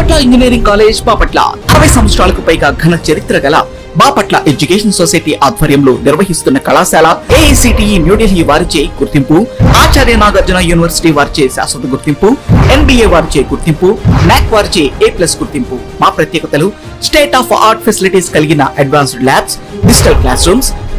Bapatla engineering college Bapatla అరవై సంవత్సరాలకు పైగా ఘన చరిత్ర గల బాపట్ల ఎడ్యుకేషన్ సొసైటీ ఆధ్వర్యంలో నిర్వహిస్తున్న కళాశాల ఏఐసిటిఈ న్యూఢిల్లీ వారిచే గుర్తింపు ఆచార్య నాగార్జున యూనివర్సిటీ వారిచే శాశ్వత గుర్తింపు ఎన్బిఏ వారిచే గుర్తింపు నాక్ వారిచే ఏ ప్లస్ గుర్తింపు. మా ప్రత్యేకతలు స్టేట్ ఆఫ్ ఆర్ట్ ఫెసిలిటీస్ కలిగిన advanced labs digital class rooms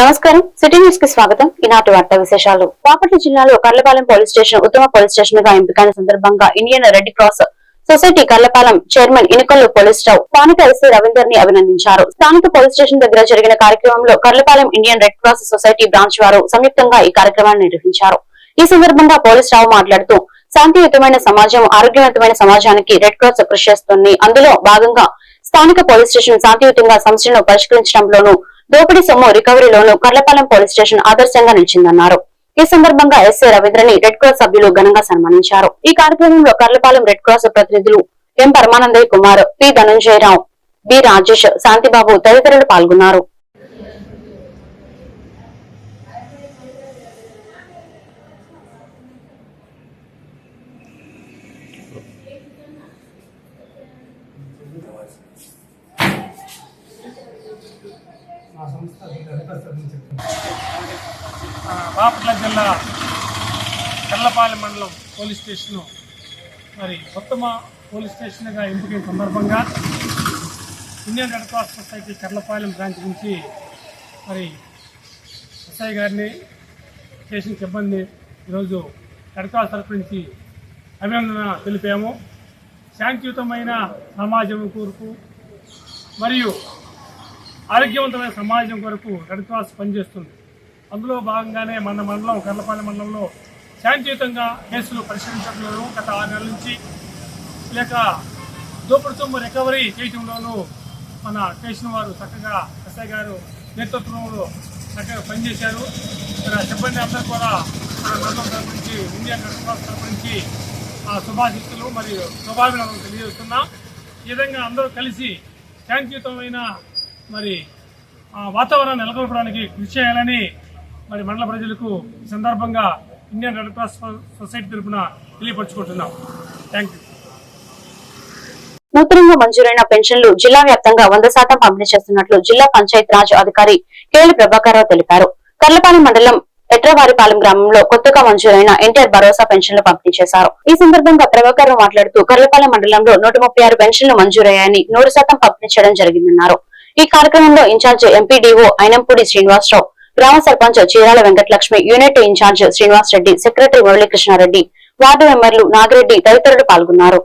నమస్కారం. సిటీ న్యూస్కి స్వాగతం. ఈనాటి వార్త విశేషాలు. బాపట్ల జిల్లాలో కర్లపాలెం పోలీస్ స్టేషన్ ఉత్తమ పోలీస్ స్టేషన్గా ఎంపికైన సందర్భంగా Indian red cross society Karlapalem chairman Inukallu police Rao స్థానిక ఎస్సీ రవీందర్ని అభినందించారు. స్థానిక పోలీస్ స్టేషన్ దగ్గర జరిగిన కార్యక్రమంలో Karlapalem Indian red cross society branch వారు సంయుక్తంగా ఈ కార్యక్రమాన్ని నిర్వహించారు. ఈ సందర్భంగా పోలీస్ రావు మాట్లాడుతూ శాంతియుతమైన సమాజం ఆరోగ్యవంతమైన సమాజానికి రెడ్ క్రాస్ కృషి చేస్తుంది. అందులో భాగంగా స్థానిక పోలీస్ స్టేషన్ శాంతియుతంగా సమస్యలను పరిష్కరించడంలోనూ దోపిడీ సొమ్ము రికవరీలోనూ కర్లపాలెం పోలీస్ స్టేషన్ ఆదర్శంగా నిలిచిందన్నారు. ఈ సందర్భంగా ఎస్ఏ రవీంద్రని రెడ్ క్రాస్ సభ్యులు ఘనంగా సన్మానించారు. ఈ కార్యక్రమంలో కర్లపాలెం రెడ్ క్రాస్ ప్రతినిధులు M Paramanandayya Kumar P Dhananjaya Rao B Rajesh Shantibabu తదితరులు పాల్గొన్నారు. బాపట్ల జిల్లా కల్లపాలెం మండలం పోలీస్ స్టేషను. మరి ఉత్తమ పోలీస్ స్టేషన్గా ఎంపికైన సందర్భంగా Indian red cross society Karlapalem branch నుంచి మరి ఎస్ఐ గారిని స్టేషన్ సిబ్బంది ఈరోజు రెడ్ క్రాస్ తరఫు నుంచి అభినందన తెలిపాము. శాంతియుతమైన సమాజం కూర్పు మరియు ఆరోగ్యవంతమైన సమాజం కొరకు రెడ్ క్రాస్ పనిచేస్తుంది. అందులో భాగంగానే మన మండలం కర్లపాలెం మండలంలో శాంతియుతంగా కేసులు పరిష్కరించడంలోనూ గత ఆరు నెలల నుంచి లేక దోపుడు సొమ్ము రికవరీ చేయడంలోనూ మన స్టేషన్ వారు చక్కగా ఎస్ఐ గారు నేతృత్వంలో చక్కగా పనిచేశారు. ఇక్కడ సిబ్బంది అందరూ కూడా మన మండలం తరపు నుంచి ఇండియా రెడ్ క్రాస్ తరపు నుంచి ఆ శుభాశిస్తులు మరియు శుభాభినందనలు తెలియజేస్తున్నాం. ఈ విధంగా అందరూ కలిసి శాంతియుతమైన మరి వాతావరణాన్ని నెలకొల్పడానికి కృషి చేయాలని మరి మండల ప్రజలకు ఈ సందర్భంగా ఇండియన్ రెడ్ క్రాస్ సొసైటీ తరఫున తెలియపరచుకుంటున్నాం. Thank you. నూతనంగా మంజూరైన పెన్షన్లు జిల్లా వ్యాప్తంగా వంద శాతం పంపిణీ చేస్తున్నట్లు జిల్లా పంచాయత్ రాజ్ అధికారి కేఎల్ ప్రభాకర్రావు తెలిపారు. కర్లపాలెం మండలం ఎట్రవారిపాలెం గ్రామంలో కొత్తగా మంజూరైన ఎన్టీఆర్ భరోసా పెన్షన్లు పంపిణీ చేశారు. ఈ సందర్భంగా ప్రభాకర్ మాట్లాడుతూ కర్లపాలెం మండలంలో నూట ముప్పై ఆరు పెన్షన్లు మంజూరయ్యాయని నూరు శాతం పంపిణీ చేయడం జరిగిందన్నారు. ఈ కార్యక్రమంలో ఇన్ఛార్జ్ ఎంపీడీఓ అయినంపూడి శ్రీనివాసరావు గ్రామ sarpanch Chirala Venkatalakshmi unit incharge Srinivas Reddy secretary Muralikrishna Reddy ward మెంబర్లు నాగిరెడ్డి తదితరులు పాల్గొన్నారు.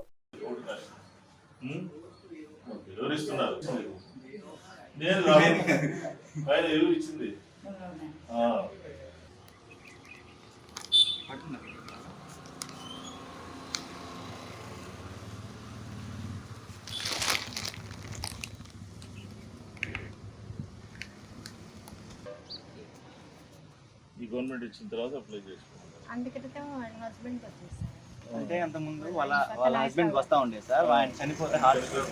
నేను రాను. ఆయన ఎవరు ఇచ్చింది ఆ. ఈ గవర్నమెంట్ ఇచ్చిన తర్వాత అప్లై చేసుకోండి అందుకైతే హస్బెండ్ వచ్చేసారు అంటే అంతకుముందు వాళ్ళ వాళ్ళ హస్బెండ్ వస్తూ ఉండేది సార్. ఆయన చనిపోతే హాస్పిటల్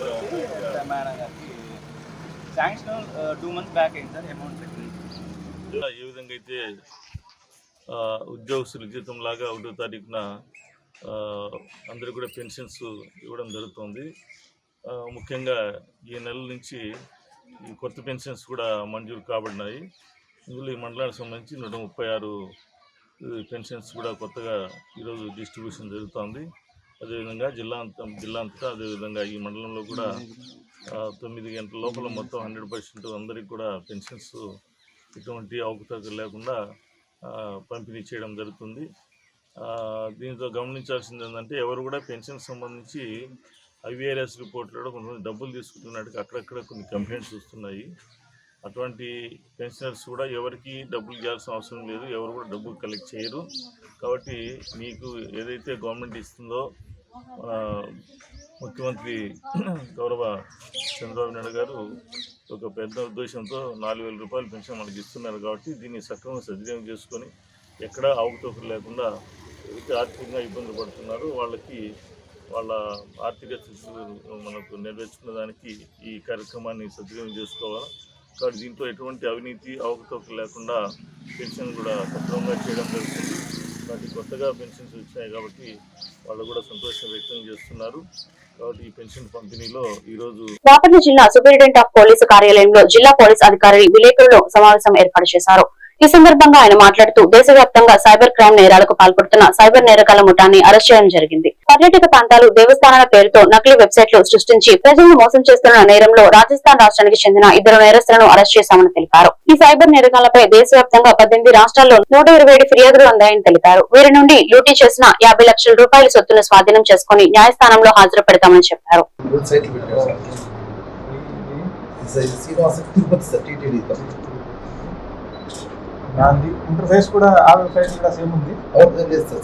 గారికి శాంక్షన్ టూ మంత్స్ బ్యాక్ అయింది సార్ అమౌంట్ ఏ విధంగా అయితే ఆ, ఉద్యోగస్తుల జీతం లాగా ఒకటో తారీఖున ఆ, అందరూ కూడా పెన్షన్స్ ఇవ్వడం జరుగుతుంది. ఆ, ముఖ్యంగా ఈ నెల నుంచి ఈ కొత్త పెన్షన్స్ కూడా మంజూరు కాబడినాయి. ఇందులో ఈ మండలానికి సంబంధించి నూట ముప్పై ఆరు పెన్షన్స్ కూడా కొత్తగా ఈరోజు డిస్ట్రిబ్యూషన్ జరుగుతోంది. అదేవిధంగా జిల్లా అంతా జిల్లా అంతటా అదేవిధంగా ఈ మండలంలో కూడా తొమ్మిది గంటల లోపల మొత్తం హండ్రెడ్ పర్సెంట్ అందరికి కూడా పెన్షన్స్ ఎటువంటి అవకతవకలు లేకుండా పంపిణీ చేయడం జరుగుతుంది. దీంతో గమనించాల్సింది ఏంటంటే ఎవరు కూడా పెన్షన్ సంబంధించి ఐవీఆర్ఎస్ రిపోర్ట్లో కొంతమంది డబ్బులు తీసుకుంటున్నట్టుగా అక్కడక్కడ కొన్ని కంప్లైంట్స్ వస్తున్నాయి. అటువంటి పెన్షనర్స్ కూడా ఎవరికి డబ్బులు ఇవ్వాల్సిన అవసరం లేదు. ఎవరు కూడా డబ్బులు కలెక్ట్ చేయరు. కాబట్టి మీకు ఏదైతే గవర్నమెంట్ ఇస్తుందో ముఖ్యమంత్రి గౌరవ చంద్రబాబు నాయుడు గారు ఒక పెద్ద ఉద్దేశంతో నాలుగు వేల రూపాయలు పెన్షన్ మనకి ఇస్తున్నారు కాబట్టి దీన్ని సక్రమంగా సద్వినియోగం చేసుకొని ఎక్కడ అవకతవకలు లేకుండా ఆర్థికంగా ఇబ్బంది పడుతున్నారు వాళ్ళకి వాళ్ళ ఆర్థిక స్థితులు మనకు నెరవేర్చుకున్న దానికి ఈ కార్యక్రమాన్ని సద్వినియోగం చేసుకోవాలి? కాబట్టి దీంట్లో ఎటువంటి అవినీతి అవకతవక లేకుండా పెన్షన్ కూడా సక్రమంగా చేయడం జరుగుతుంది. కాబట్టి కొత్తగా పెన్షన్స్ వచ్చాయి కాబట్టి వాళ్ళు కూడా సంతోషం వ్యక్తం చేస్తున్నారు. కాబట్టి ఈ పెన్షన్ పంపిణీలో ఈరోజు బాపట్ల జిల్లా సూపరింటెండెంట్ ఆఫ్ పోలీసు కార్యాలయంలో జిల్లా పోలీస్ అధికారి విలేకరులు సమావేశం ఏర్పాటు చేశారు. ఈ సందర్భంగా ఆయన మాట్లాడుతూ దేశవ్యాప్తంగా సైబర్ క్రైమ్ నేరాలకు పాల్పడుతున్న సైబర్ నేరకాల ముఠాన్ని అరెస్ట్ చేయడం జరిగింది పర్యాటక ప్రాంతాలు దేవస్థానాల పేరుతో నకిలీ వెబ్సైట్లు సృష్టించి ప్రజలను మోసం చేస్తున్న నేరంలో రాజస్థాన్ రాష్ట్రానికి చెందిన ఇద్దరు నేరస్తులను అరెస్ట్ చేశామని తెలిపారు ఈ సైబర్ నేరకాలపై దేశవ్యాప్తంగా పద్దెనిమిది రాష్ట్రాల్లో నూట ఇరవై ఏడు ఫిర్యాదులు అందాయని తెలిపారు వీరి నుండి లూటీ చేసిన యాభై లక్షల రూపాయల సొత్తును స్వాధీనం చేసుకుని న్యాయస్థానంలో హాజరు పెడతామని చెప్పారు శ్రీనివాస తిరుపతి దాని ఇంటర్ఫేస్ కూడా ఆ వెబ్సైట్ కూడా సేమ్ ఉంది.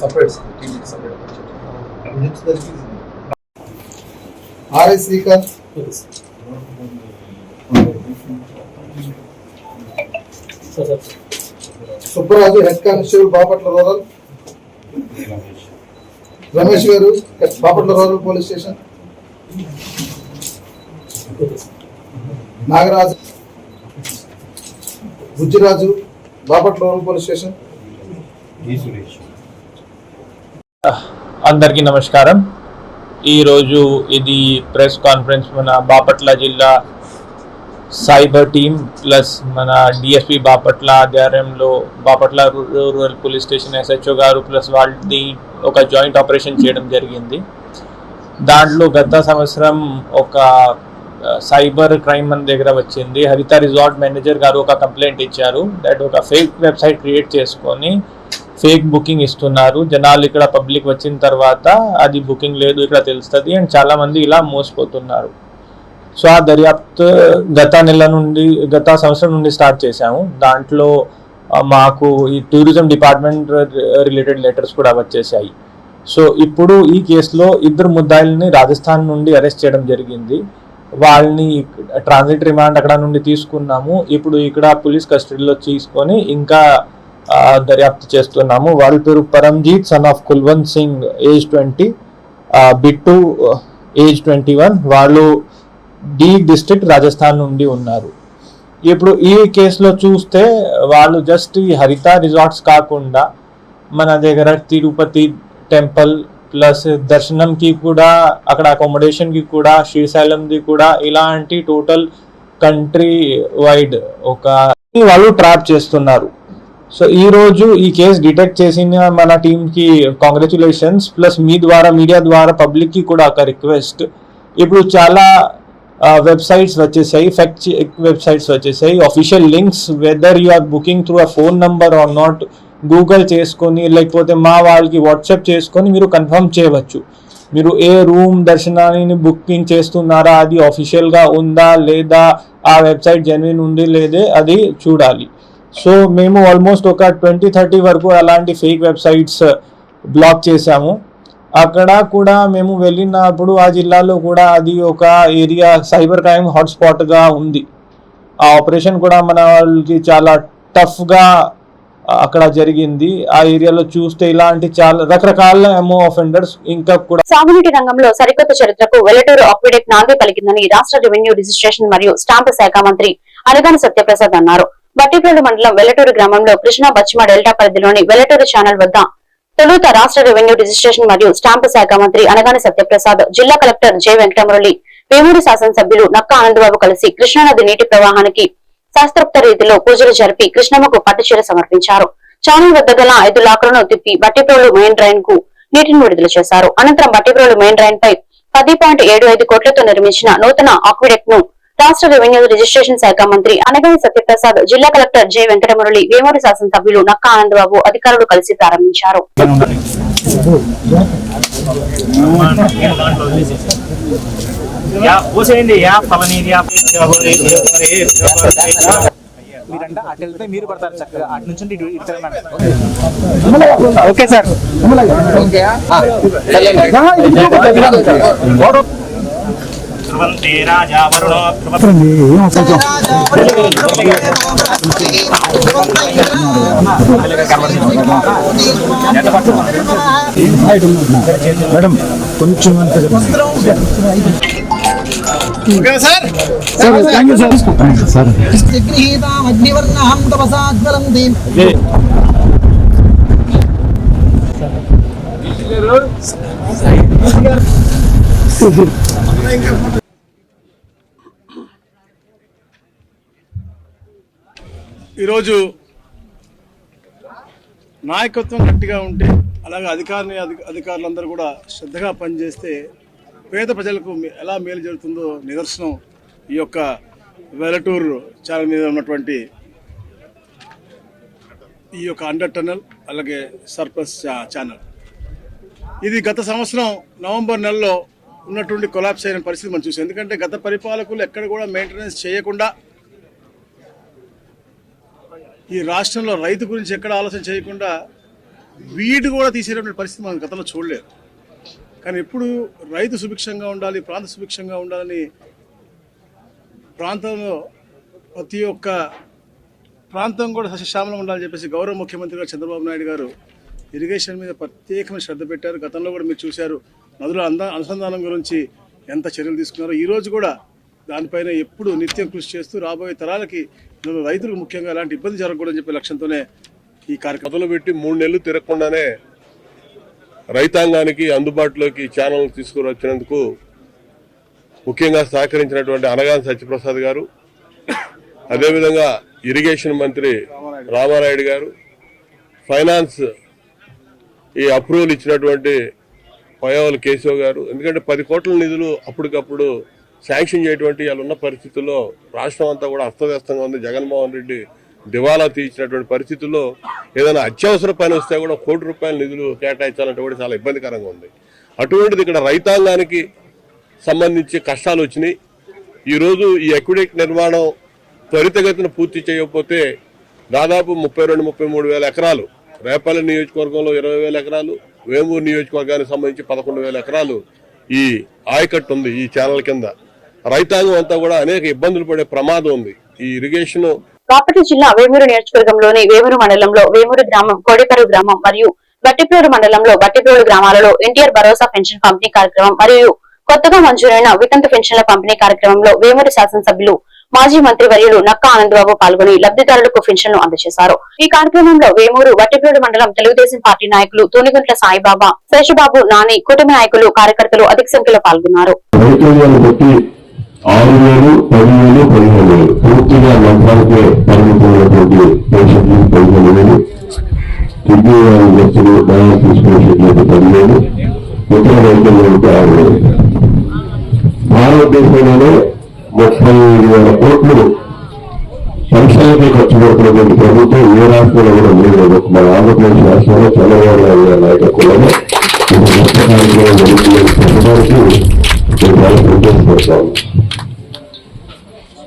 Separate separate RS Srikanth Subbaraju head constable Bapatla rural Ramesh garu Bapatla rural police station Nagaraju Bujjiraju Bapatla rural police station. అందరికీ నమస్కారం. ఈరోజు ఇది ప్రెస్ కాన్ఫరెన్స్ మన బాపట్ల జిల్లా సైబర్ టీమ్ ప్లస్ మన డిఎస్పి బాపట్ల ఆధ్వర్యంలో Bapatla ru- rural police station SHO garu plus వాళ్ళది ఒక జాయింట్ ఆపరేషన్ చేయడం జరిగింది. దాంట్లో గత సంవత్సరం ఒక సైబర్ క్రైమ్ మన దగ్గర వచ్చింది. హరిత రిజార్ట్ మేనేజర్ గారు ఒక కంప్లైంట్ ఇచ్చారు. దట్ ఒక ఫేక్ వెబ్సైట్ క్రియేట్ చేసుకొని ఫేక్ బుకింగ్ ఇస్తున్నారు. జనాలు ఇక్కడ పబ్లిక్ వచ్చిన తర్వాత అది బుకింగ్ లేదు ఇక్కడ తెలుస్తుంది అండ్ చాలామంది ఇలా మోసపోతున్నారు. సో ఆ దర్యాప్తు గత నెల నుండి గత సంవత్సరం నుండి స్టార్ట్ చేశాము. దాంట్లో మాకు ఈ టూరిజం డిపార్ట్మెంట్ రిలేటెడ్ లెటర్స్ కూడా వచ్చేసాయి. సో ఇప్పుడు ఈ కేసులో ఇద్దరు ముద్దాయిల్ని రాజస్థాన్ నుండి అరెస్ట్ చేయడం జరిగింది. వాళ్ళని ట్రాన్సిట్ రిమాండ్ అక్కడ నుండి తీసుకున్నాము. ఇప్పుడు ఇక్కడ పోలీస్ కస్టడీలో తీసుకొని ఇంకా దర్యాప్తు చేస్తున్నాము. వాళ్ళ పేరు Paramjeet son of Kulwant Singh age twenty Bittu age twenty one వాళ్ళు డి డిస్ట్రిక్ట్ రాజస్థాన్ నుండి ఉన్నారు. ఇప్పుడు ఈ కేసులో చూస్తే వాళ్ళు జస్ట్ ఈ హరిత రిసార్ట్స్ కాకుండా మన దగ్గర తిరుపతి టెంపుల్ ప్లస్ దర్శనంకి కూడా అక్కడ అకామిడేషన్కి కూడా శ్రీశైలంది కూడా ఇలాంటి టోటల్ కంట్రీ వైడ్ ఒక వాళ్ళు ట్రాప్ చేస్తున్నారు. సో ఈ రోజు ఈ కేసు డిటెక్ట్ చేసిన మన టీమ్కి కాంగ్రాచులేషన్స్ ప్లస్ మీ ద్వారా మీడియా ద్వారా పబ్లిక్కి కూడా ఒక రిక్వెస్ట్ ఇప్పుడు చాలా వెబ్సైట్స్ వచ్చేసాయి. ఫెక్ట్ వెబ్సైట్స్ వచ్చేసాయి. Official links whether you are booking through uh phone number or not Google చేసుకొని లేకపోతే మా వాళ్ళకి వాట్సాప్ చేసుకొని మీరు కన్ఫర్మ్ చేయవచ్చు. మీరు ఏ రూమ్ దర్శనాన్ని బుకింగ్ చేస్తున్నారా అది ఆఫీషియల్గా ఉందా లేదా ఆ వెబ్సైట్ జెన్యున్ ఉంది లేదే అది చూడాలి. సో మేము ఆల్మోస్ట్ ఒక ట్వంటీ థర్టీ వరకు అలాంటి ఫేక్ వెబ్సైట్స్ బ్లాక్ చేశాము. అక్కడ కూడా మేము వెళ్ళినప్పుడు ఆ జిల్లాలో కూడా అది ఒక ఏరియా సైబర్ క్రైమ్ హాట్స్పాట్గా ఉంది. ఆ ఆపరేషన్ కూడా మన వాళ్ళకి చాలా టఫ్గా అక్కడ జరిగింది. ఆ ఏరియాలో చూస్తే ఇలాంటి చాలా రకరకాల ఎమో అఫెండర్స్ ఇంకా కూడా సాగునీటి రంగంలో సరికొత్త చరిత్రకు వెల్లటూరు అక్విడెక్ నాంది పలికిందని రాష్ట్ర రెవెన్యూ రిజిస్ట్రేషన్ మరియు స్టాంపు శాఖ మంత్రి అనగాని సత్యప్రసాద్ అన్నారు. బట్టిపల్లి మండలం వెల్లటూరు గ్రామంలో కృష్ణా పశ్చిమ డెల్టా పరిధిలోని వెల్లటూరు ఛానల్ వద్ద తొలుత రాష్ట్ర రెవెన్యూ రిజిస్ట్రేషన్ మరియు స్టాంపు శాఖ మంత్రి అనగాని సత్యప్రసాద్ జిల్లా కలెక్టర్ జె వెంకటమురళి వేమూరు శాసనసభ్యులు నక్క ఆనందబాబు కలిసి కృష్ణానది నీటి ప్రవాహానికి శాస్త్రోక్త రీతిలో పూజలు జరిపి కృష్ణమ్మకు పట్టుచీర సమర్పించారు. ఛానల్ వద్ద గల ఐదు లాకులను తిప్పి బట్టిప్రోలు మెయిన్ డ్రైన్కు నీటిని విడుదల చేశారు. అనంతరం బట్టిప్రోలు మెయిన్ డ్రైన్ పై పది పాయింట్ ఏడు ఐదు కోట్లతో నిర్మించిన నూతన ఆక్విడెక్ట్ను రాష్ట్ర రెవెన్యూ రిజిస్ట్రేషన్ శాఖ మంత్రి అనగని సత్యప్రసాద్ జిల్లా కలెక్టర్ జె వెంకటమురళి వేమూరి శాసనసభ్యులు నక్కా ఆనందబాబు అధికారులు కలిసి ప్రారంభించారు. మీరంటే అటు వెళ్తే మీరు పడతారు చక్కగా. అటు నుంచి ఇటు ఇటు తిరగండి. Okay sir. మేడం కొంచెం అంత ఈరోజు నాయకత్వం గట్టిగా ఉంటే అలాగే అధికారిని అధి- అధికారులందరూ కూడా శ్రద్ధగా పనిచేస్తే పేద ప్రజలకు ఎలా మేలు జరుగుతుందో నిదర్శనం ఈ యొక్క వెలటూరు ఛానల్ మీద ఉన్నటువంటి ఈ యొక్క అండర్ టనల్ అలాగే సర్పస్ ఛానల్. ఇది గత సంవత్సరం నవంబర్ నెలలో ఉన్నటువంటి కొలాప్స్ అయిన పరిస్థితి మనం చూసాం. ఎందుకంటే గత పరిపాలకులు ఎక్కడ కూడా మెయింటెనెన్స్ చేయకుండా ఈ రాష్ట్రంలో రైతు గురించి ఎక్కడ ఆలోచన చేయకుండా వీడు కూడా తీసేటటువంటి పరిస్థితి మనం గతంలో చూడలేదు. కానీ ఎప్పుడు రైతు సుభిక్షంగా ఉండాలి ప్రాంత సుభిక్షంగా ఉండాలని ప్రాంతంలో ప్రతి ఒక్క ప్రాంతం కూడా సస్యశ్యామలం ఉండాలని చెప్పేసి గౌరవ ముఖ్యమంత్రి గారు చంద్రబాబు నాయుడు గారు ఇరిగేషన్ మీద ప్రత్యేకమైన శ్రద్ధ పెట్టారు. గతంలో కూడా మీరు చూశారు నదుల అంద అనుసంధానం గురించి ఎంత చర్యలు తీసుకున్నారో. ఈరోజు కూడా దానిపైన ఎప్పుడు నిత్యం కృషి చేస్తూ రాబోయే తరాలకి రైతులకు ముఖ్యంగా ఎలాంటి ఇబ్బంది జరగకూడదని చెప్పే లక్ష్యంతోనే ఈ కార్యక్రమం పెట్టి మూడు నెలలు తిరగకుండానే రైతాంగానికి అందుబాటులోకి ఛానల్ తీసుకువచ్చినందుకు ముఖ్యంగా సహకరించినటువంటి అనగాని సత్యప్రసాద్ గారు అదేవిధంగా ఇరిగేషన్ మంత్రి రామారాయుడు గారు ఫైనాన్స్ ఈ అప్రూవల్ ఇచ్చినటువంటి పయోవల్ కేశవ్ గారు. ఎందుకంటే పది కోట్ల నిధులు అప్పటికప్పుడు శాంక్షన్ చేయటువంటి వాళ్ళు ఉన్న పరిస్థితుల్లో రాష్ట్రం అంతా కూడా అస్తవ్యస్తంగా ఉంది. జగన్మోహన్ రెడ్డి దివాలా తీర్చినటువంటి పరిస్థితుల్లో ఏదైనా అత్యవసర పని వస్తే కూడా కోటి రూపాయల నిధులు కేటాయించాలంటే కూడా చాలా ఇబ్బందికరంగా ఉంది. అటువంటిది ఇక్కడ రైతాంగానికి సంబంధించి కష్టాలు వచ్చినాయి. ఈరోజు ఈ ఎక్విడెక్ట్ నిర్మాణం త్వరితగతిన పూర్తి చేయకపోతే దాదాపు ముప్పై రెండు ముప్పై మూడు వేల ఎకరాలు రేపల్లి నియోజకవర్గంలో ఇరవై వేల ఎకరాలు వేమూరు నియోజకవర్గానికి సంబంధించి పదకొండు వేల ఎకరాలు ఈ ఆయకట్టు ఉంది ఈ ఛానల్ కింద. రైతాంగం అంతా కూడా అనేక ఇబ్బందులు పడే ప్రమాదం ఉంది. ఈ ఇరిగేషన్ బాపట్ల జిల్లా వేమూరు నియోజకవర్గంలోని వేమూరు మండలంలో వేమూరు గ్రామం కోడిపరు గ్రామం మరియు బట్టిప్రోలు మండలంలో బట్టిప్రోలు గ్రామాలలో ఎన్టీఆర్ భరోసా పెన్షన్ పంపిణీ కార్యక్రమం మరియు కొత్తగా మంజూరైన వితంత పెన్షన్ల పంపిణీ కార్యక్రమంలో వేమూరు శాసనసభ్యులు మాజీ మంత్రి వర్యులు నక్కా ఆనందబాబు పాల్గొని లబ్ధిదారులకు పెన్షన్లు అందజేశారు. ఈ కార్యక్రమంలో వేమూరు వట్టిప్రోలు మండలం తెలుగుదేశం పార్టీ నాయకులు తూనిగుంట్ల సాయిబాబా శేషబాబు నాని కుటుంబ నాయకులు కార్యకర్తలు అధిక సంఖ్యలో పాల్గొన్నారు. పూర్తిగా లంచాలకే పరిమితమైనటువంటి పేషెంట్లు పదిహేను వేలు కిడ్నీ వ్యక్తులు డయాలసిస్ పేషెంట్లకు పదివేలు ఇతర రైతులకు ఆరు భారతదేశంలోనే ముప్పై ఐదు వేల కోట్లు సంక్షేమకి ఖర్చు పెడుతున్నటువంటి ప్రభుత్వం ఏ రాష్ట్రంలో కూడా లేదు మన ఆంధ్రప్రదేశ్ రాష్ట్రంలో చంద్రబాబు నాయుడు నాయకత్వంలో ఇది గొప్ప కార్యక్రమం జరుగుతుందని చెప్పడానికి నేను చాలా సంతోషపడతాను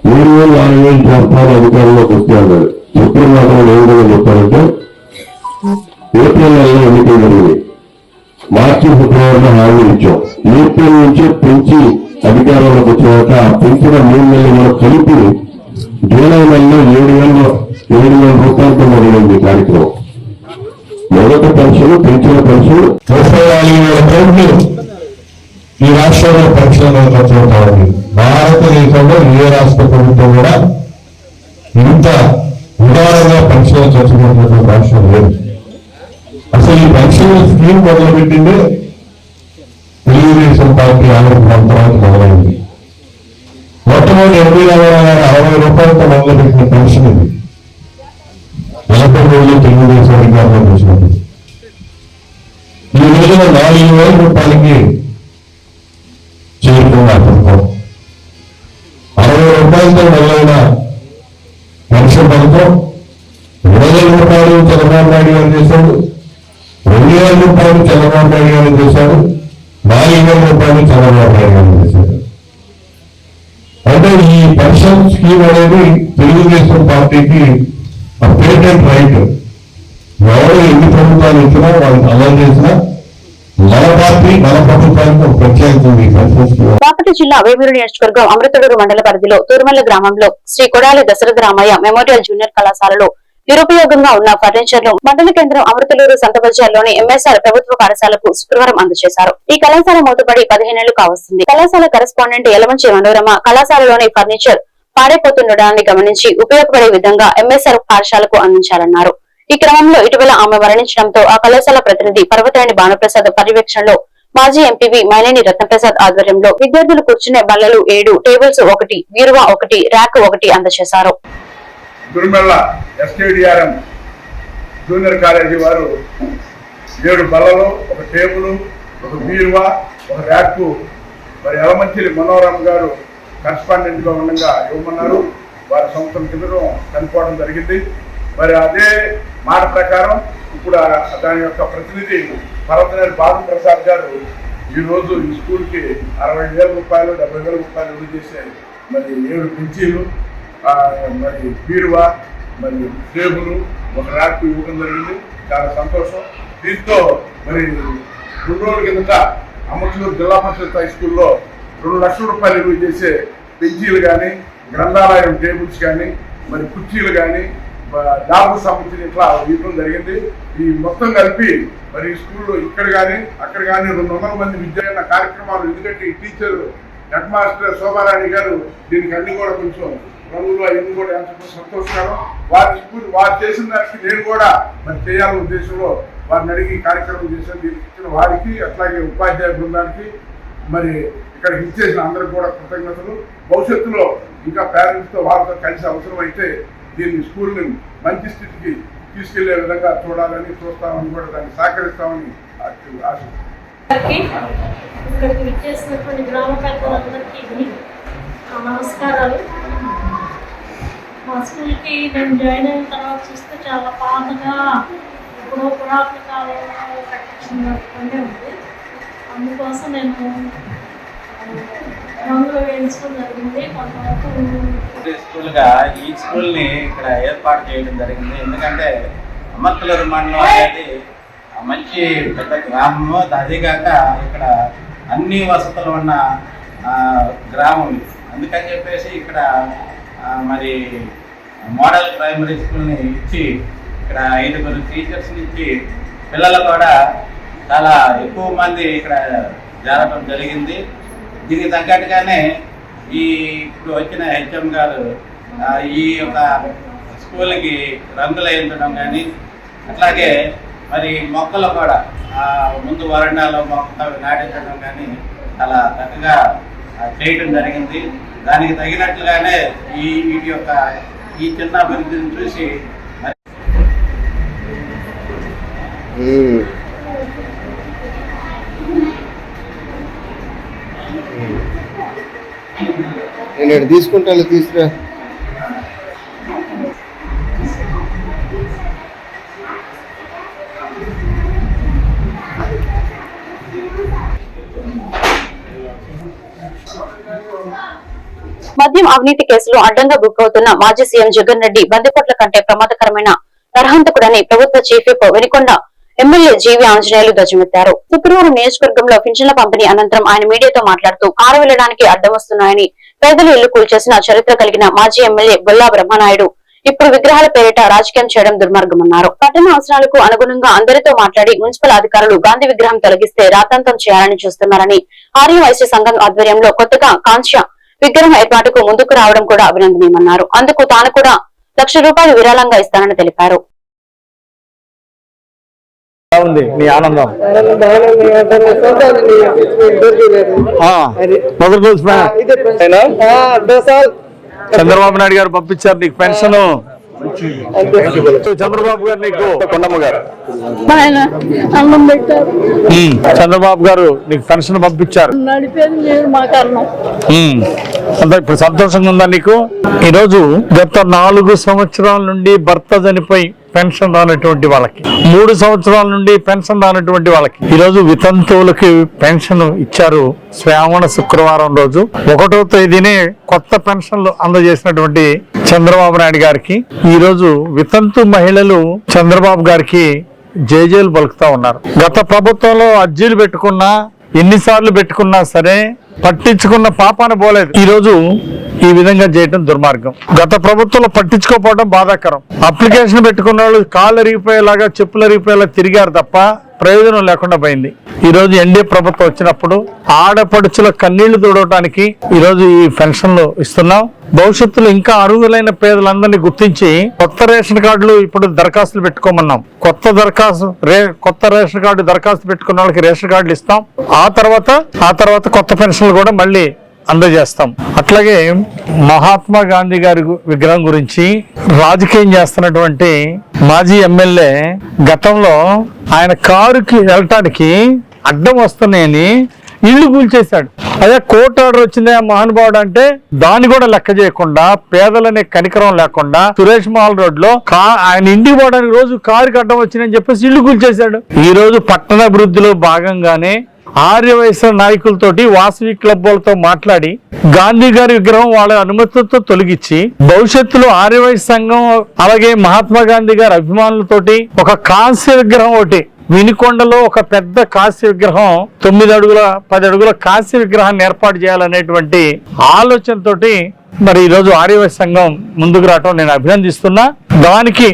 ఏడు వేలు ఆరు వేలు చేస్తాను అధికారంలోకి వచ్చాను చెప్పిన మాత్రం ఏ విధంగా చెప్పారంటే ఏప్రిల్ నెలలో ఎన్నికలు జరిగింది మార్చి ఫిబ్రవరిలో హామీ ఇచ్చాం ఏప్రిల్ నుంచి పెంచి అధికారంలోకి వచ్చాక ఆ పెంచిన మూడు నెలలు కలిపి జూలై నెలలో ఏడు వేల ఏడు వేల రూపాయలతో మొదలైంది కార్యక్రమం మొదటి పెన్షన్ పెంచిన పెన్షన్ ముప్పై నాలుగు వేల కోట్లు ఈ రాష్ట్రంలో పెన్షన్లు ఖర్చు భారతదేశంలో ఏ రాష్ట్ర ప్రభుత్వం కూడా ఇంత ఉదారంగా పరీక్షలు చర్చించినటువంటి రాష్ట్రం లేదు. అసలు ఈ పెన్షన్ స్కీమ్ మొదలుపెట్టిందే తెలుగుదేశం పార్టీ ఆంధ్రప్రదేశ్ తర్వాత మొదలైంది. మొట్టమొదటి ఎనభై నాలుగు అరవై రూపాయలతో మొదలుపెట్టిన పెన్షన్ ఇది. నలభై రోజులు తెలుగుదేశం అధికారంలో వచ్చినది ఈ రోజున నాలుగు వేల రూపాయలకి చేరుకున్న పథకం రూపాయలతో మొదలైన పెన్షన్ పథకం రెండు వేల రూపాయలు చంద్రబాబు నాయుడు గారు చేశాడు రెండు వేల రూపాయలు చంద్రబాబు నాయుడు గారు చేశాడు నాలుగు వేల రూపాయలు చంద్రబాబు నాయుడు గారు చేశాడు. అంటే ఈ పెన్షన్ స్కీమ్ అనేది తెలుగుదేశం పార్టీకి పేటెంట్ రైట్. ఎవరు ఎన్ని ప్రభుత్వాలు ఇచ్చినా వాళ్ళకి అమలు చేసినా బాపట్ల జిల్లా వేమూరు నియోజకవర్గం అమృతడూరు మండల పరిధిలో తూర్మల్ల గ్రామంలో శ్రీ కొడాలి దశరథ రామయ్య మెమోరియల్ జూనియర్ కళాశాలలో నిరుపయోగంగా ఉన్న ఫర్నిచర్ను మండల కేంద్రం అమృతలూరు సంత బజార్లోని ఎంఎస్ఆర్ ప్రభుత్వ పాఠశాలకు శుక్రవారం అందజేశారు. ఈ కళాశాల మూతపడి పదిహేనేళ్ళు కావస్తుంది. కళాశాల కరెస్పాండెంట్ ఎలమంచి మనోరమ కళాశాలలోని ఫర్నిచర్ పాడైపోతుండడాన్ని గమనించి ఉపయోగపడే విధంగా ఎంఎస్ఆర్ పాఠశాలకు అందించాలన్నారు. ఈ క్రమంలో ఇటీవల ఆమె మరణించడంతో ఆ కళాశాల ప్రతినిధి పర్వతరాణి భానుప్రసాద్ పర్యవేక్షణలో మాజీ ఎంపీవీ మైనేని రత్నప్రసాద్ ఆధ్వర్యంలో విద్యార్థులు కూర్చునే బల్లలు ఏడు టేబుల్స్ ఒకటి వీరువా ఒకటి ర్యాక్ ఒకటి అందజేశారు. జూనియర్ కాలేజీ వారు ఏడు బల్లలు ఒక టేబుల్ ఒక బీరువా ఒక ర్యాకు. మరి ఎలమంచిలి మనోరమ్ గారు కరస్పాండెంట్గా ఉండగా ఇవ్వమన్నారు. వారి సంవత్సరం కింద చనిపోవడం జరిగింది. మరి అదే మాట ప్రకారం ఇప్పుడు దాని యొక్క ప్రతినిధి పర్వతనేని బాబు ప్రసాద్ గారు ఈరోజు ఈ స్కూల్కి అరవై వేల రూపాయలు డెబ్బై వేల రూపాయలు విలువ చేసే మరి ఏడు పెంచీలు మరి బీరువా మరి టేబుల్ ఒక ర్యాక్ ఇవ్వడం జరిగింది. చాలా సంతోషం. దీంతో మరి రెండు రోజుల కిందట అమర్చూరు జిల్లా పరిషత్ హై స్కూల్లో రెండు లక్షల రూపాయలు విలువ చేసే బెంచీలు కానీ గ్రంథాలయం టేబుల్స్ కానీ మరి కుర్చీలు కానీ డాబు సంబంధించిన ఇట్లా ఇవ్వడం జరిగింది. ఈ మొత్తం కలిపి మరి స్కూల్లో ఇక్కడ కానీ అక్కడ కానీ రెండు వందల మంది విద్యార్థుల కార్యక్రమాలు ఎందుకంటే ఈ టీచర్ హెడ్ మాస్టర్ శోభారాణి గారు దీనికి అన్ని కూడా కొంచెం రంగులు అవన్నీ కూడా ఎంతో సంతోషకరం. వారి స్కూల్ వారు చేసిన దానికి నేను కూడా మరి చేయాలనే ఉద్దేశంలో వారిని అడిగి కార్యక్రమం చేశాను. దీనికి ఇచ్చిన వారికి అట్లాగే ఉపాధ్యాయ బృందానికి మరి ఇక్కడ ఇచ్చేసిన అందరికి కూడా కృతజ్ఞతలు. భవిష్యత్తులో ఇంకా పేరెంట్స్తో వారితో కలిసి అవసరమైతే దీన్ని స్కూల్ని మంచి స్థితికి తీసుకెళ్ళే విధంగా చూడాలని చూస్తామని కూడా దాన్ని సహకరిస్తామని ఆశ- ఇక్కడికి విచ్చేసినటువంటి గ్రామ పెద్దలందరికీ నమస్కారాలు. మా స్కూల్కి నేను జాయిన్ అయిన తర్వాత చూస్తే చాలా పాతగా ఇప్పుడు పురాతన కాలంలో కట్టించినటువంటి ఉంది. అందుకోసం నేను రంగులు వేయించడం జరిగింది. కొంతవరకు స్కూల్గా ఈ స్కూల్ని ఇక్కడ ఏర్పాటు చేయడం జరిగింది. ఎందుకంటే అమర్తలూరు మండలం అనేది మంచి పెద్ద గ్రామము అదేగాక ఇక్కడ అన్ని వసతులు ఉన్న గ్రామం అందుకని చెప్పేసి ఇక్కడ మరి మోడల్ ప్రైమరీ స్కూల్ని ఇచ్చి ఇక్కడ ఐదుగురు టీచర్స్ని ఇచ్చి పిల్లలు కూడా చాలా ఎక్కువ మంది ఇక్కడ జరగడం జరిగింది. దీనికి తగ్గట్టుగానే ఈ ఇప్పుడు వచ్చిన హెచ్ఎం గారు ఈ యొక్క స్కూల్కి రంగులు వేయించడం కానీ అట్లాగే మరి మొక్కలు కూడా ఆ, ముందు వరండాలో మొక్కలు నాటించడం కానీ చాలా చక్కగా ఆ, చేయడం జరిగింది. దానికి తగినట్లుగానే ఈ వీటి యొక్క ఈ చిన్న అభివృద్ధిని చూసి మరి నేను ఇక్కడ తీసుకురా. మద్యం అవినీతి కేసులో అడ్డంగా బుక్ అవుతున్న మాజీ సీఎం జగన్ రెడ్డి బందిపట్ల కంటే ప్రమాదకరమైన నర్హంతకుడని ప్రభుత్వ chief whip Venikonda MLA GV Anjaneyulu ధ్వజమెత్తారు. శుక్రవారం నియోజకవర్గంలో పింఛన్ల పంపిణీ అనంతరం ఆయన మీడియాతో మాట్లాడుతూ కారు వెళ్ళడానికి అడ్డం వస్తున్నాయని పేదలు ఇల్లు కూల్చేసిన చరిత్ర కలిగిన మాజీ ఎమ్మెల్యే బొల్లా బ్రహ్మనాయుడు ఇప్పుడు విగ్రహాల పేరిట రాజకీయం చేయడం దుర్మార్గమన్నారు. పట్టణ అవసరాలకు అనుగుణంగా అందరితో మాట్లాడి మున్సిపల్ అధికారులు గాంధీ విగ్రహం తొలగిస్తే రాతాంతం చేయాలని చూస్తున్నారని ఆర్యవైశ్య సంఘం ఆధ్వర్యంలో కొత్తగా కాంస్య విగ్రహం ఏర్పాటుకు ముందుకు రావడం కూడా అభినందనీయమన్నారు. అందుకు తాను కూడా లక్ష రూపాయలు విరాళంగా ఇస్తానని తెలిపారు. ఉంది మీ ఆనందం. మొదటి రోజు చంద్రబాబు నాయుడు గారు పంపించారు నీకు పెన్షన్. చంద్రబాబు గారు నీకు. కొండమ్మ గారు. చంద్రబాబు గారు నీకు పెన్షన్ పంపించారు. అంతా ఇప్పుడు సంతోషంగా ఉందా నీకు? ఈరోజు గత నాలుగు సంవత్సరాల నుండి భర్త చనిపోయి పెన్షన్ రానటువంటి వాళ్ళకి. మూడు సంవత్సరాల నుండి పెన్షన్ రానటువంటి వాళ్ళకి. ఈరోజు వితంతువులకి పెన్షన్ ఇచ్చారు శ్రావణ శుక్రవారం రోజు. ఒకటో తేదీనే కొత్త పెన్షన్లు అందజేసినటువంటి చంద్రబాబు నాయుడు గారికి ఈరోజు వితంతు మహిళలు చంద్రబాబు గారికి జేజేలు పలుకుతా ఉన్నారు. గత ప్రభుత్వంలో అర్జీలు పెట్టుకున్నా ఎన్నిసార్లు పెట్టుకున్నా సరే పట్టించుకున్న పాపాన పోలేదు. ఈరోజు ఈ విధంగా చేయటం దుర్మార్గం. గత ప్రభుత్వంలో పట్టించుకోకపోవడం బాధాకరం. అప్లికేషన్ పెట్టుకున్న వాళ్ళు కాళ్ళు అరిగిపోయేలాగా చెప్పులు అరిగిపోయేలా తిరిగారు తప్ప ప్రయోజనం లేకుండా పోయింది. ఈరోజు ఎన్డీఏ ప్రభుత్వం వచ్చినప్పుడు ఆడపడుచుల కన్నీళ్ళు తోడవటానికి ఈరోజు ఈ పెన్షన్లు ఇస్తున్నాం. భవిష్యత్తులో ఇంకా అర్హులైన పేదలందరినీ గుర్తించి కొత్త రేషన్ కార్డులు ఇప్పుడు దరఖాస్తులు పెట్టుకోమన్నాం. కొత్త దరఖాస్తు రే కొత్త రేషన్ కార్డు దరఖాస్తు పెట్టుకున్న వాళ్ళకి రేషన్ కార్డులు ఇస్తాం. ఆ తర్వాత ఆ తర్వాత కొత్త పెన్షన్లు కూడా మళ్ళీ అందజేస్తాం. అట్లాగే మహాత్మా గాంధీ గారి గు- విగ్రహం గురించి రాజకీయం చేస్తున్నటువంటి మాజీ ఎమ్మెల్యే గతంలో ఆయన కారుకి వెళ్ళటానికి అడ్డం వస్తున్నాయని ఇల్లు కూల్చేశాడు. అదే కోర్టు ఆర్డర్ వచ్చింది ఆ మహానుభావుడు అంటే దాన్ని కూడా లెక్క చేయకుండా పేదలనే కనికరం లేకుండా సురేష్ మహల్ రోడ్లో కా ఆయన ఇంటికి పోవడానికి రోజు కారు కట్టడం వచ్చిందని చెప్పేసి ఇల్లు కూల్చేశాడు. ఈ రోజు పట్టణాభివృద్ధిలో భాగంగానే ఆర్య నాయకులతోటి వాసవి క్లబ్ వాళ్ళతో మాట్లాడి గాంధీ గారి విగ్రహం వాళ్ళ అనుమతితో తొలగించి భవిష్యత్తులో ఆర్యవైశ్య సంఘం అలాగే మహాత్మా గాంధీ గారి అభిమానులతోటి ఒక కాంస్య విగ్రహం ఒకటి వినికొండలో ఒక పెద్ద కాశీ విగ్రహం తొమ్మిది అడుగుల పది అడుగుల కాశీ విగ్రహాన్ని ఏర్పాటు చేయాలనేటువంటి ఆలోచనతోటి మరి ఈరోజు ఆర్యవైశ్య సంఘం ముందుకు రావటం నేను అభినందిస్తున్నా. దానికి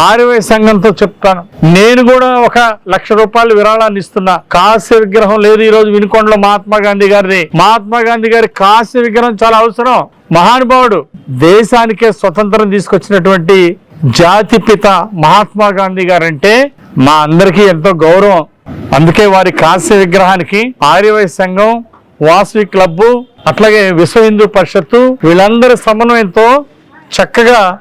ఆర్యవై సంఘంతో చెప్తాను. నేను కూడా ఒక లక్ష రూపాయలు విరాళాన్ని ఇస్తున్నా. కాశీ విగ్రహం లేదు ఈ రోజు వినుకొండలో మహాత్మా గాంధీ గారిది. మహాత్మా గాంధీ గారి కాశీ విగ్రహం చాలా అవసరం. మహానుభావుడు దేశానికే స్వతంత్రం తీసుకొచ్చినటువంటి జాతి పిత మహాత్మా గాంధీ గారంటే మా అందరికీ ఎంతో గౌరవం. అందుకే వారి కాశీ విగ్రహానికి ఆర్యవై సంఘం వాసవి క్లబ్ అట్లాగే విశ్వ హిందూ పరిషత్తు వీళ్ళందరి సమన్వయంతో చక్కగా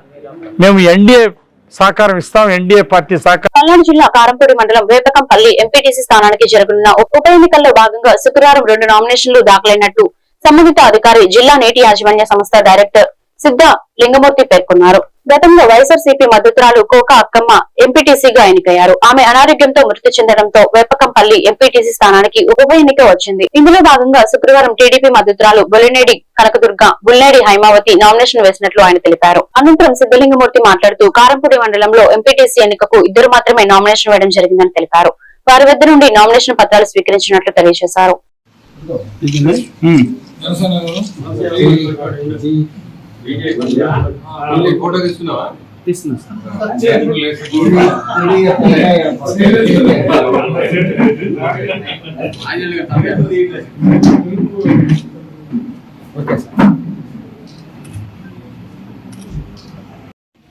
మేము ఎన్డీఏ సహకారం ఇస్తాం ఎన్డీఏ పార్టీ సహకారం పల్నాడు జిల్లా కారంపూడి మండలం వేపకంపల్లి ఎంపీటీసీ స్థానానికి జరగనున్న ఉప ఎన్నికల్లో భాగంగా శుక్రవారం రెండు నామినేషన్లు దాఖలైనట్టు సంబంధిత అధికారి జిల్లా నేటి యాజమాన్య సంస్థ డైరెక్టర్ సిద్ధ లింగమూర్తి పేర్కొన్నారు. గతంలో వైఎస్ఆర్సీపీ మద్దతురాలు కోక అక్కమ్మ ఎంపీటీసీగా ఎన్నికయ్యారు. ఆమె అనారోగ్యంతో మృతి చెందడంతో వేపకంపల్లి ఎంపీటీసీ స్థానానికి ఉప ఎన్నిక వచ్చింది. ఇందులో భాగంగా శుక్రవారం టీడీపీ మద్దతురాలు బొలినేడి కనకదుర్గ బుల్నేడి హైమావతి నామినేషన్ వేసినట్లు ఆయన తెలిపారు. అనంతరం సిద్ధలింగమూర్తి మాట్లాడుతూ కారంపూడి మండలంలో ఎంపీటీసీ ఎన్నికకు ఇద్దరు మాత్రమే నామినేషన్ వేయడం జరిగిందని తెలిపారు. వారి వద్ద నుండి నామినేషన్ పత్రాలు స్వీకరించినట్లు తెలియజేశారు.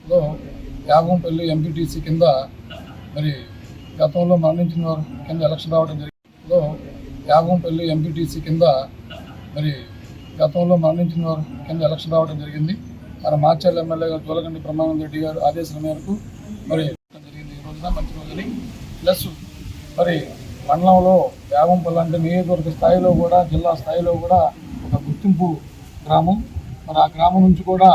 లో యాగంపల్లి ఎంపీటీసీ కింద మరి గతంలో మరణించిన వారు కింద ఎలక్షన్ రావడం జరిగింది. యాగంపల్లి ఎంపీటీసీ కింద మరి గతంలో మరణించిన వారు కింద ఎలక్షన్ రావడం జరిగింది. మన మార్చల్ ఎమ్మెల్యే గారు జోలగండి బ్రహ్మానంద రెడ్డి గారు ఆదేశాల మేరకు మరి జరిగింది. ఈ రోజున మంచి రోజుని. ప్లస్ మరి మండలంలో యాగంపల్లి అంటే నియోజకవర్గ స్థాయిలో కూడా జిల్లా స్థాయిలో కూడా ఒక గుర్తింపు గ్రామం. మరి ఆ గ్రామం నుంచి కూడా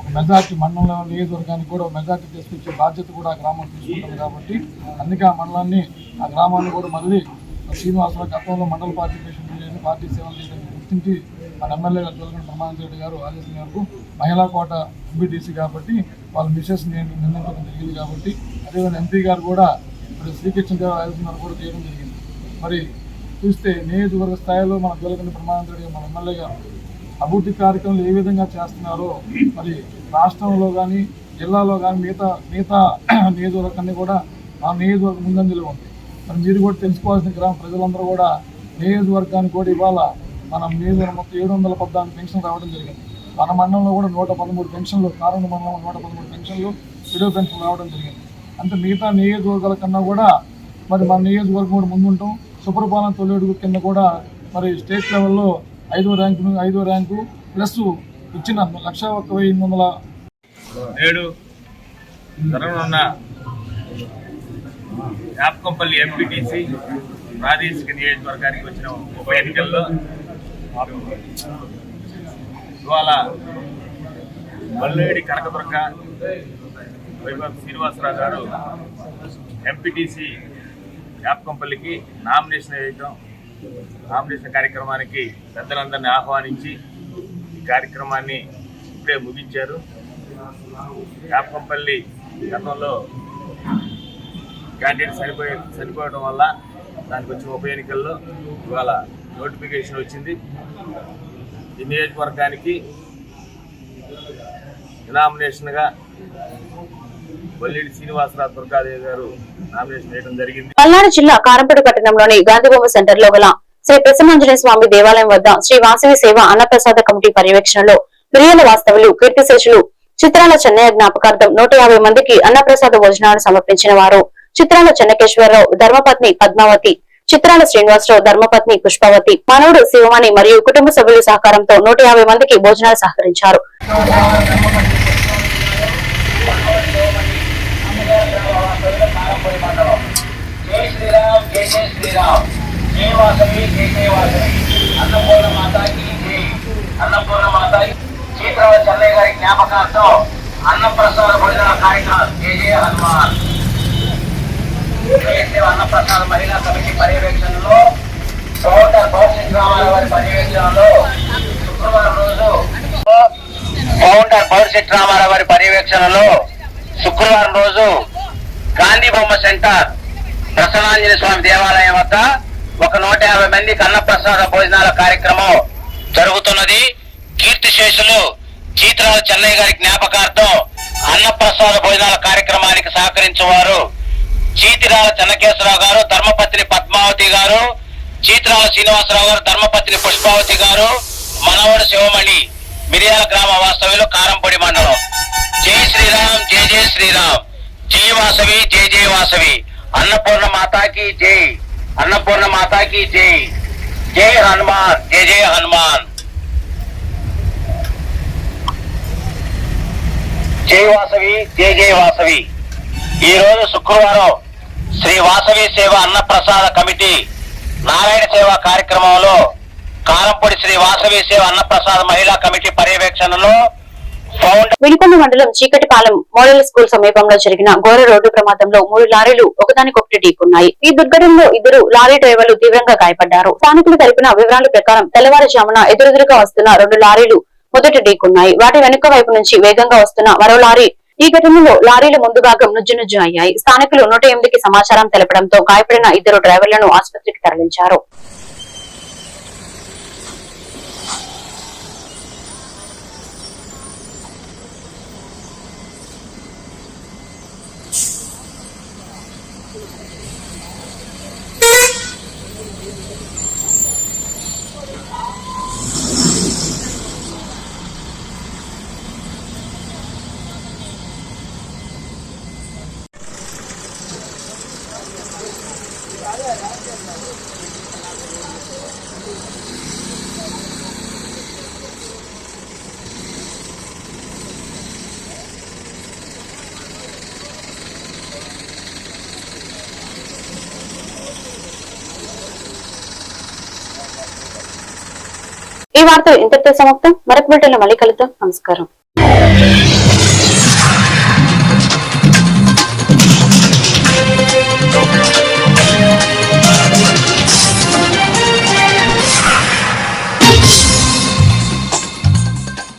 ఒక మెజార్టీ మండలంలో నియోజకవర్గానికి కూడా మెజార్టీ తీసుకొచ్చే బాధ్యత కూడా ఆ గ్రామం తీసుకుంటుంది కాబట్టి అందుకే ఆ మండలాన్ని ఆ గ్రామాన్ని కూడా మళ్ళీ శ్రీనివాసరావు గతంలో మండల పార్టీ ప్రెసిడెంట్ పార్టీ సేవలు చేయడానికి గుర్తించి మన ఎమ్మెల్యే గారు జోలగండి బ్రహ్మానంద రెడ్డి గారు ఆదేశం మేరకు మహిళా కోట ఎంపీటీసీ కాబట్టి వాళ్ళ మిసెస్ నిర్ణయించడం జరిగింది కాబట్టి అదేవిధంగా ఎంపీ గారు కూడా ఇప్పుడు శ్రీకృష్ణ గారు ఆదేశం కూడా చేయడం జరిగింది. మరి చూస్తే నియోజకవర్గ స్థాయిలో మన జోలగండి ప్రమాణం రెడ్డి మన ఎమ్మెల్యే గారు అభివృద్ధి కార్యక్రమాలు ఏ విధంగా చేస్తున్నారో మరి రాష్ట్రంలో కానీ జిల్లాలో కానీ మిగతా మిగతా నియోజకవర్గాన్ని కూడా ఆ నియోజకవర్గం ముందంజలో ఉంది. మరి మీరు కూడా తెలుసుకోవాల్సిన గ్రామ ప్రజలందరూ కూడా నియోజకవర్గానికి కూడా ఇవాళ మనం నియోజకవర్గం మొత్తం ఏడు వందల పద్నాలుగు పెన్షన్ రావడం జరిగింది. మన మండలంలో కూడా నూట పదమూడు పెన్షన్లు కారణం మండలంలో నూట పదమూడు పెన్షన్లు విడో పెన్షన్ రావడం జరిగింది. అంటే మిగతా నియోజకవర్గాల కన్నా కూడా మరి మన నియోజకవర్గం కూడా ముందుంటాం. సుపరిపాలన తొలి అడుగు కింద కూడా మరి స్టేట్ లెవెల్లో ఐదో ర్యాంకు ఐదో ర్యాంకు ప్లస్ ఇచ్చిన లక్ష ఒక్క వెయ్యి ఎనిమిది వందల నేడు జరగనున్న ఎంపీటీసీ ప్రాదేశిక నియోజకవర్గానికి వచ్చిన ఉప ఎన్నికల్లో ఇవాళ మల్లేడి కనకదుర్గ వైభవ్ శ్రీనివాసరావు గారు ఎంపీటీసీ యాప్కంపల్లికి నామినేషన్ వేయటం నామినేషన్ కార్యక్రమానికి పెద్దలందరినీ ఆహ్వానించి ఈ కార్యక్రమాన్ని ఇప్పుడే ముగించారు. యాప్కంపల్లి గతంలో క్యాండిడేట్ చనిపోయి చనిపోవడం వల్ల దానికి వచ్చిన ఉప ఎన్నికల్లో ఇవాళ నోటిఫికేషన్ వచ్చింది. ఈ నియోజకవర్గానికి నామినేషన్గా పల్నాడు జిల్లా కారంపేట పట్టణంలోని గాంధీబొమ్మ సెంటర్లో గల శ్రీ ప్రసన్నాంజనేయ స్వామి దేవాలయం వద్ద శ్రీ వాసవి సేవ అన్నప్రసాద కమిటీ పర్యవేక్షణలో మిరియాల వాస్తవులు కీర్తిశేషులు చిత్రాల చెన్నయ్య జ్ఞాపకార్థం నూట యాభై మందికి అన్నప్రసాద భోజనాలు సమర్పించిన వారు చిత్రాల చెన్నకేశ్వరరావు ధర్మపత్ని పద్మావతి చిత్రాల శ్రీనివాసరావు ధర్మపత్ని పుష్పవతి మనవుడు శివమణి మరియు కుటుంబ సభ్యుల సహకారంతో నూట మందికి భోజనాలు సహకరించారు. జై శ్రీరామ్ జై జై శ్రీరామ్. హనుమాన్ అన్నప్రసాద మహిళా కమిటీ పర్యవేక్షణలో ప్రమోటర్ భవిష్యత్ రామారావు గారి పర్యవేక్షణలో శుక్రవారం రోజు ఫౌండర్ భవిష్యత్ రామారావు గారి పర్యవేక్షణలో శుక్రవారం రోజు గాంధీ బొమ్మ సెంటర్ ప్రసన్నాంజలి స్వామి దేవాలయం వద్ద ఒక నూట యాభై మంది అన్నప్రసాద భోజనాల కార్యక్రమం జరుగుతున్నది. కీర్తిశేషులు చీత్రాల చెన్నయ్య గారి జ్ఞాపకార్థం అన్నప్రసాద భోజనాల కార్యక్రమానికి సహకరించేవారు చీతిరాల చెన్నకేశ్వరరావు గారు ధర్మపత్ని పద్మావతి గారు చీతిరాల శ్రీనివాసరావు గారు ధర్మపత్ని పుష్పావతి గారు మనవడు శివమణి మిరియాల గ్రామ వాస్తవ్యులు కారంపొడి మండలం. జై శ్రీరామ్ జై జై శ్రీరామ్. జై వాసవి జై జై వాసవి. అన్నపూర్ణ మాతాకి జై. అన్నపూర్ణ మాతాకి జై. జై హనుమాన్ జై జై హనుమాన్. జై వాసవి జై జై వాసవి. ఈ రోజు శుక్రవారం. శ్రీ వాసవి సేవ అన్నప్రసాద కమిటీ నారాయణ సేవ కార్యక్రమంలో కారంపొడి శ్రీ వాసవి సేవ అన్నప్రసాద మహిళా కమిటీ పర్యవేక్షణలో వినుకొండ మండలం చీకటిపాలెం మోడల్ స్కూల్ సమీపంలో జరిగిన ఘోర రోడ్డు ప్రమాదంలో మూడు లారీలు ఒకదానికొకటి ఢీకున్నాయి. ఈ దుర్ఘటనలో ఇద్దరు లారీ డ్రైవర్లు తీవ్రంగా గాయపడ్డారు. స్థానికులు తెలిపిన వివరాల ప్రకారం తెల్లవారుజామున ఎదురెదురుగా వస్తున్న రెండు లారీలు మొదట ఢీకున్నాయి. వాటి వెనుక వైపు నుంచి వేగంగా వస్తున్న మరో లారీ ఈ ఘటనలో లారీల ముందు భాగం నుజ్జు నుజ్జు అయ్యాయి స్థానికులు నూట ఎనిమిదికి సమాచారం తెలపడంతో గాయపడిన ఇద్దరు డ్రైవర్లను ఆసుపత్రికి తరలించారు. వార్త ఇంతటితో సమాప్తం. మరొక బిడ్డలో మళ్ళీ కలుద్దాం. నమస్కారం.